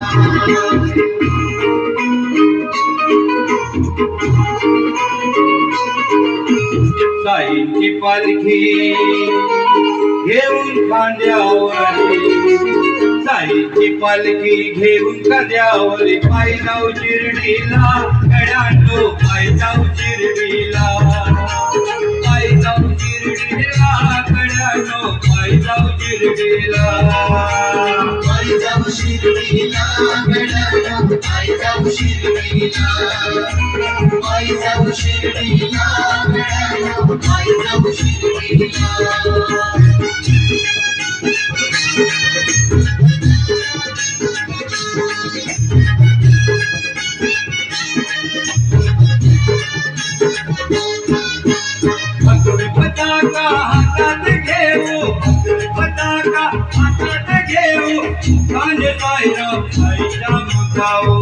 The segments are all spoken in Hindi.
साईची पालखी घेऊन खांद्यावर साईची पालखी घेऊन खांद्यावर पायगाव शिर्डीला खेळाडू জানো ভাই যাও নির্বিলা ভাই যাও শিরবিলা বেড়া যাও ভাই যাও শিরবিলা ভাই যাও শিরবিলা বেড়া যাও ভাই যাও শিরবিলা Thank you. कान पायरा भाईरा मकाओ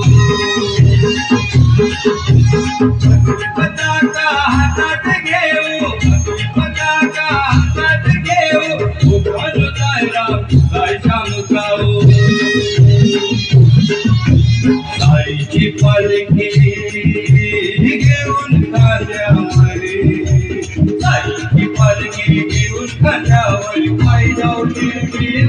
पताका हातात घेऊ पताका हातात घेऊ कान पायरा भाईरा मकाओ ताईची पालखी घेऊन काले अमरे ताईची पालखी घेऊन खाण्यावर पायरा उठील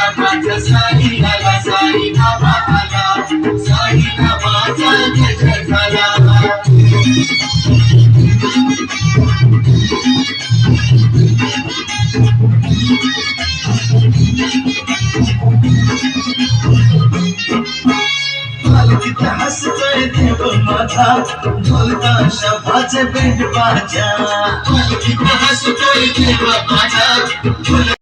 हंसते थे वो माथा ढोलता शबाज बैंड बाजा हंसते थे वो माथा